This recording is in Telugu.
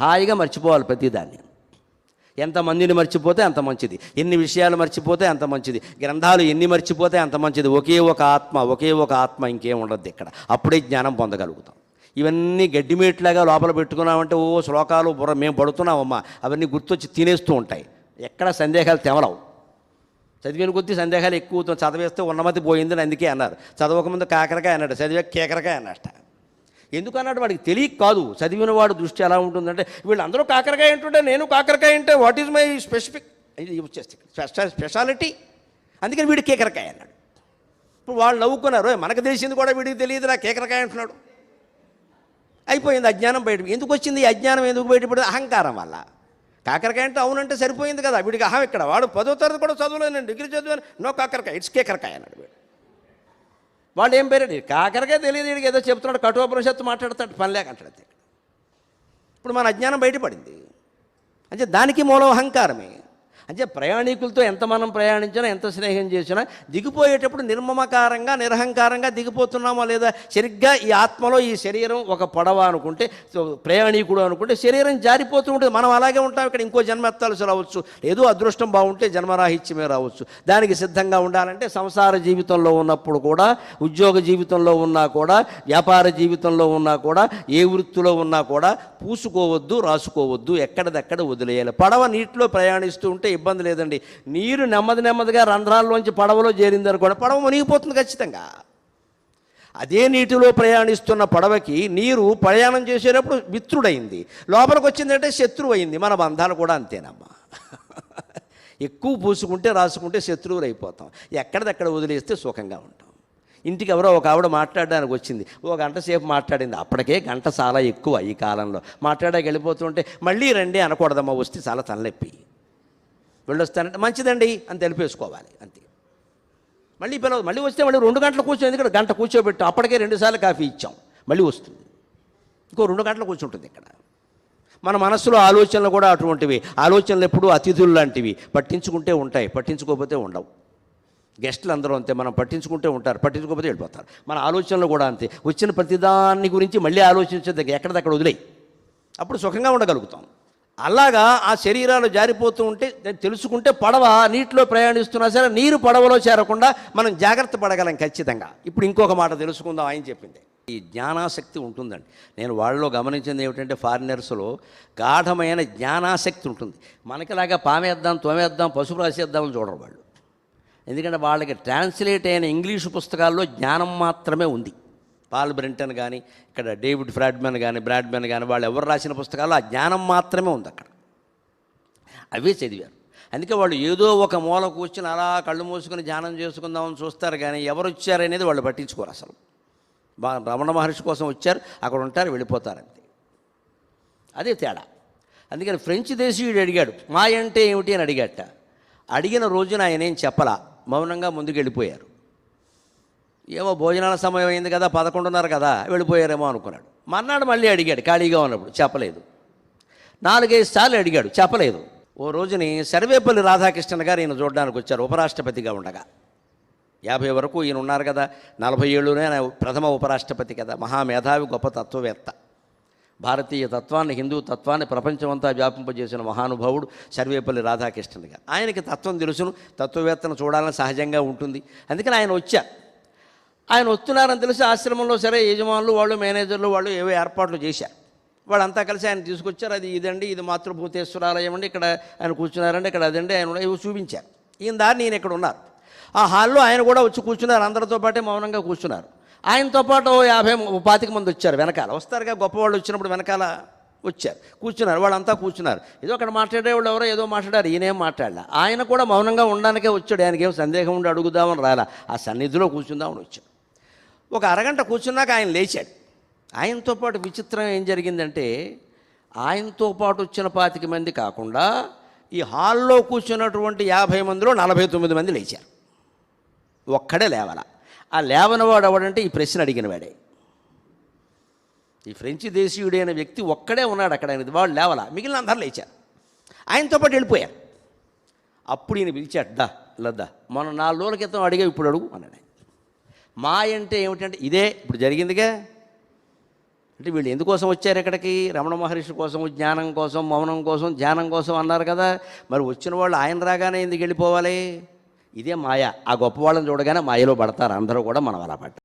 హాయిగా మర్చిపోవాలి ప్రతిదాన్ని. ఎంతమందిని మర్చిపోతే అంత మంచిది. ఎన్ని విషయాలు మర్చిపోతే అంత మంచిది. గ్రంథాలు ఎన్ని మర్చిపోతే అంత మంచిది. ఒకే ఒక ఆత్మ ఒకే ఒక ఆత్మ ఇంకేం ఉండదు ఇక్కడ. అప్పుడే జ్ఞానం పొందగలుగుతాం. ఇవన్నీ గడ్డిమేట్లాగా లోపల పెట్టుకున్నామంటే ఓ శ్లోకాలు బుర్ర మేము పడుతున్నామమ్మా. అవన్నీ గుర్తొచ్చి తినేస్తూ ఉంటాయి. ఎక్కడ సందేహాలు తెమలవు. చదివిన కొద్దీ సందేహాలు ఎక్కువ చదివేస్తే ఉన్నమతి పోయిందని అందుకే అన్నారు. చదవకముందు కాకరకాయ అన్నాడు. చదివే కేకరకాయ అన్నట ఎందుకన్నాడు? వాడికి తెలియక కాదు. చదివిన వాడు దృష్టి ఎలా ఉంటుందంటే వీళ్ళందరూ కాకరకాయ అంటుంటే నేను కాకరకాయ అంటే వాట్ ఈజ్ మై స్పెసిఫిక్ ఇది వచ్చేస్తే స్పెషాలిటీ అందుకని వీడు కేకరకాయ అన్నాడు. ఇప్పుడు వాళ్ళు నవ్వుకున్నారు మనకు తెలిసింది కూడా వీడికి తెలియదు నా కేకరకాయ అంటున్నాడు. అయిపోయింది అజ్ఞానం బయట ఎందుకు వచ్చింది ఈ అజ్ఞానం? ఎందుకు బయటపడింది? అహంకారం వల్ల. కాకరకాయ అంటే అవునంటే సరిపోయింది కదా వీడికి అహం ఇక్కడ వాడు పదో తరగతి కూడా చదవలేదు డిగ్రీ చదివాను. నో కాకరకాయ ఇట్స్ కేకరకాయ అన్నాడు వీడు. వాళ్ళు ఏం పేరు? కాకరకాయ తెలియదు వీడికి ఏదో చెప్తున్నాడు కఠోపనిషత్తు మాట్లాడతాడు పని లేక అంటాడు ఇప్పుడు మన అజ్ఞానం బయటపడింది. అంటే దానికి మూలం అహంకారమే. అంటే ప్రయాణికులతో ఎంత మనం ప్రయాణించినా ఎంత స్నేహం చేసినా దిగిపోయేటప్పుడు నిర్మమకారంగా నిరహంకారంగా దిగిపోతున్నామా లేదా? సరిగ్గా ఈ ఆత్మలో ఈ శరీరం ఒక పడవ అనుకుంటే ప్రయాణికుడు అనుకుంటే శరీరం జారిపోతూ ఉంటుంది. మనం అలాగే ఉంటాం. ఇక్కడ ఇంకో జన్మ ఎత్తాల్సి రావచ్చు. ఏదో అదృష్టం బాగుంటే జన్మరాహిత్యమే రావచ్చు. దానికి సిద్ధంగా ఉండాలంటే సంసార జీవితంలో ఉన్నప్పుడు కూడా ఉద్యోగ జీవితంలో ఉన్నా కూడా వ్యాపార జీవితంలో ఉన్నా కూడా ఏ వృత్తిలో ఉన్నా కూడా పూసుకోవద్దు రాసుకోవద్దు ఎక్కడదక్కడ వదిలేయాలి. పడవ నీటిలో ప్రయాణిస్తూ ఉంటే ఇబ్బంది లేదండి. నీరు నెమ్మది నెమ్మదిగా రంధ్రాల్లోంచి పడవలో చేరిందనుకోండి పడవ మునిగిపోతుంది ఖచ్చితంగా. అదే నీటిలో ప్రయాణిస్తున్న పడవకి నీరు ప్రయాణం చేసేటప్పుడు మిత్రుడైంది. లోపలికి వచ్చిందంటే శత్రువు అయింది మన బంధాలు కూడా అంతేనమ్మా. ఎక్కువ పూసుకుంటే రాసుకుంటే శత్రువులు అయిపోతాం. ఎక్కడిదక్కడ వదిలేస్తే సుఖంగా ఉంటాం. ఇంటికి ఎవరో ఒక ఆవిడ మాట్లాడడానికి వచ్చింది. ఓ గంట సేపు మాట్లాడింది. అప్పటికే గంట చాలా ఎక్కువ ఈ కాలంలో. మాట్లాడాక వెళ్ళిపోతుంటే మళ్ళీ రండి అనకూడదమ్మా వస్తే చాలా తలనొప్పి. వెళ్ళొస్తానంటే మంచిదండి అని తెలిపేసుకోవాలి అంతే. మళ్ళీ పిలవదు మళ్ళీ వస్తే మళ్ళీ రెండు గంటలు కూర్చొని ఇక్కడ గంట కూర్చోబెట్టు అప్పటికే రెండుసార్లు కాఫీ ఇచ్చాం మళ్ళీ వస్తుంది. ఇంకో రెండు గంటలు కూర్చుంటుంది ఇక్కడ. మన మనస్సులో ఆలోచనలు కూడా అటువంటివి ఆలోచనలు ఎప్పుడూ అతిథులు లాంటివి పట్టించుకుంటే ఉంటాయి పట్టించుకోకపోతే ఉండవు. గెస్టులు అందరూ అంతే మనం పట్టించుకుంటే ఉంటారు పట్టించుకోకపోతే వెళ్ళిపోతారు. మన ఆలోచనలు కూడా అంతే. వచ్చిన ప్రతిదాన్ని గురించి మళ్ళీ ఆలోచించేది ఎక్కడిదక్కడ వదిలేయి. అప్పుడు సుఖంగా ఉండగలుగుతాం. అలాగా ఆ శరీరాలు జారిపోతూ ఉంటే దాన్ని తెలుసుకుంటే పడవ నీటిలో ప్రయాణిస్తున్నా సరే నీరు పడవలో చేరకుండా మనం జాగ్రత్త పడగలం ఖచ్చితంగా. ఇప్పుడు ఇంకొక మాట తెలుసుకుందాం ఆయన చెప్పింది. ఈ జ్ఞానాసక్తి ఉంటుందండి. నేను వాళ్ళలో గమనించింది ఏమిటంటే ఫారినర్స్లో గాఢమైన జ్ఞానాసక్తి ఉంటుంది. మనకిలాగా పామేద్దాం తోమేద్దాం పసుపు రాసేద్దామని చూడరు వాళ్ళు. ఎందుకంటే వాళ్ళకి ట్రాన్స్లేట్ అయిన ఇంగ్లీషు పుస్తకాల్లో జ్ఞానం మాత్రమే ఉంది. పాల్ బ్రింటన్ కానీ ఇక్కడ డేవిడ్ ఫ్రాడ్మెన్ కానీ బ్రాడ్మెన్ కానీ వాళ్ళు ఎవరు రాసిన పుస్తకాల్లో ఆ జ్ఞానం మాత్రమే ఉంది అక్కడ. అవే చదివారు. అందుకే వాళ్ళు ఏదో ఒక మూల కూర్చుని అలా కళ్ళు మూసుకుని ధ్యానం చేసుకుందామని చూస్తారు కానీ ఎవరు వచ్చారనేది వాళ్ళు పట్టించుకోరు అసలు. బా రమణ మహర్షి కోసం వచ్చారు అక్కడ ఉంటారు వెళ్ళిపోతారు అంతే. అదే తేడా. అందుకని ఫ్రెంచ్ దేశీయుడు అడిగాడు మా అంటే ఏమిటి? అని అడిగాట అడిగిన రోజున ఆయన ఏం చెప్పలా? మౌనంగా ముందుకు వెళ్ళిపోయారు ఏమో భోజనాల సమయం అయింది కదా పదకొండున్నర కదా వెళ్ళిపోయారేమో అనుకున్నాడు. మర్నాడు మళ్ళీ అడిగాడు ఖాళీగా ఉన్నప్పుడు చెప్పలేదు. నాలుగైదు సార్లు అడిగాడు చెప్పలేదు. ఓ రోజుని సర్వేపల్లి రాధాకృష్ణన్ గారు ఈయన చూడడానికి వచ్చారు ఉపరాష్ట్రపతిగా ఉండగా. యాభై వరకు ఈయన ఉన్నారు కదా నలభై ఏళ్ళునే ఆయన ప్రథమ ఉపరాష్ట్రపతి కదా మహామేధావి గొప్ప తత్వవేత్త. భారతీయ తత్వాన్ని హిందూ తత్వాన్ని ప్రపంచమంతా వ్యాపింపజేసిన మహానుభావుడు సర్వేపల్లి రాధాకృష్ణన్ గారు. ఆయనకి తత్వం తెలుసును తత్వవేత్తను చూడాలని సహజంగా ఉంటుంది. అందుకని ఆయన వచ్చారు ఆయన వస్తున్నారని తెలిసి ఆశ్రమంలో సరే యజమానులు వాళ్ళు మేనేజర్లు వాళ్ళు ఏవో ఏర్పాట్లు చేశారు. వాళ్ళంతా కలిసి ఆయన తీసుకొచ్చారు అది ఇదండి ఇది మాతృభూతేశ్వరాలయం అండి ఇక్కడ ఆయన కూర్చున్నారండి ఇక్కడ అదండి ఆయన ఇవి చూపించారు. ఈయన దారి నేను ఇక్కడ ఉన్నారు ఆ హాల్లో ఆయన కూడా వచ్చి కూర్చున్నారు అందరితో పాటే మౌనంగా కూర్చున్నారు. ఆయనతో పాటు యాభై పాతిక మంది వచ్చారు వెనకాల. వస్తారుగా గొప్పవాళ్ళు వచ్చినప్పుడు వెనకాల వచ్చారు. కూర్చున్నారు వాళ్ళంతా కూర్చున్నారు. ఏదో అక్కడ మాట్లాడేవాళ్ళు ఎవరో ఏదో మాట్లాడారు ఈయనేం మాట్లాడలే. ఆయన కూడా మౌనంగా ఉండడానికే వచ్చాడు ఆయనకేం సందేహం ఉండి అడుగుదామని రాలా. ఆ సన్నిధిలో కూర్చుందామని వచ్చాడు. ఒక అరగంట కూర్చున్నాక ఆయన లేచాడు. ఆయనతో పాటు విచిత్రం ఏం జరిగిందంటే ఆయనతో పాటు వచ్చిన పాతిక మంది కాకుండా ఈ హాల్లో కూర్చున్నటువంటి యాభై మందిలో నలభై తొమ్మిది మంది లేచారు. ఒక్కడే లేవల. ఆ లేవనవాడు ఎవడంటే ఈ ప్రశ్న అడిగిన వాడే. ఈ ఫ్రెంచ్ దేశీయుడైన వ్యక్తి ఒక్కడే ఉన్నాడు అక్కడ ఆయన వాడు లేవల. మిగిలిన అందరూ లేచారు. ఆయనతో పాటు వెళ్ళిపోయారు. అప్పుడు ఈయన పిలిచాడు దా లద్దా మొన్న నాలుగు రోజుల క్రితం అడిగా ఇప్పుడు అడుగు అన్నాడు ఆయన. మాయ అంటే ఏమిటంటే ఇదే ఇప్పుడు జరిగిందిగా. అంటే వీళ్ళు ఎందుకోసం వచ్చారు ఇక్కడికి? రమణ మహర్షి కోసం జ్ఞానం కోసం మౌనం కోసం ధ్యానం కోసం అన్నారు కదా. మరి వచ్చిన వాళ్ళు ఆయన రాగానే ఎందుకు వెళ్ళిపోవాలి? ఇదే మాయ. ఆ గొప్ప వాళ్ళని చూడగానే మాయలో పడతారు. అందరూ కూడా మనం అలా పడ్డాం